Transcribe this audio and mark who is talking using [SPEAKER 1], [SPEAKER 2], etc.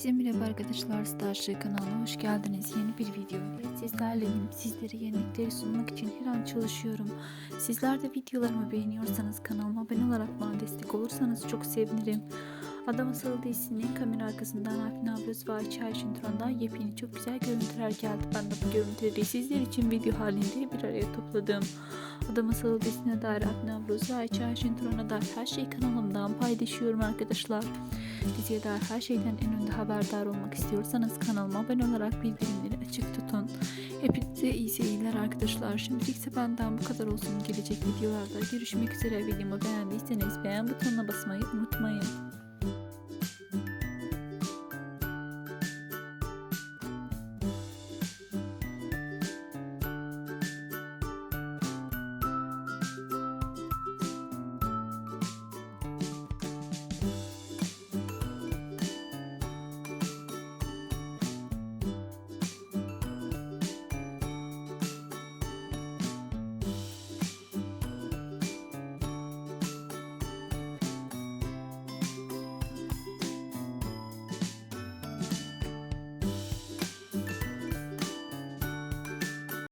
[SPEAKER 1] Herkese merhaba arkadaşlar Starship kanalına hoş geldiniz. Yeni bir video ile sizlerleyim. Sizlere yenilikleri sunmak için her an çalışıyorum. Sizler de videolarımı beğeniyorsanız kanalıma abone olarak bana destek olursanız çok sevinirim. Adam Masalı dizisinin kamera arkasından Afin Abruz ve Ayça Ayşin Turan'dan yepyeni çok güzel görüntüler geldi. Ben de bu görüntüleri sizler için video halinde bir araya topladım. Adam Masalı dizisine dair Afin Abruz ve Ayça Ayşin dair her şeyi kanalımdan paylaşıyorum arkadaşlar. Diziye dair her şeyden en önde haberdar olmak istiyorsanız kanalıma abone olarak bildirimleri açık tutun. Hepinize iyi seyirler arkadaşlar. Şimdilik ise benden bu kadar olsun. Gelecek videolarda görüşmek üzere. Videomu beğendiyseniz beğen butonuna basmayı unutmayın.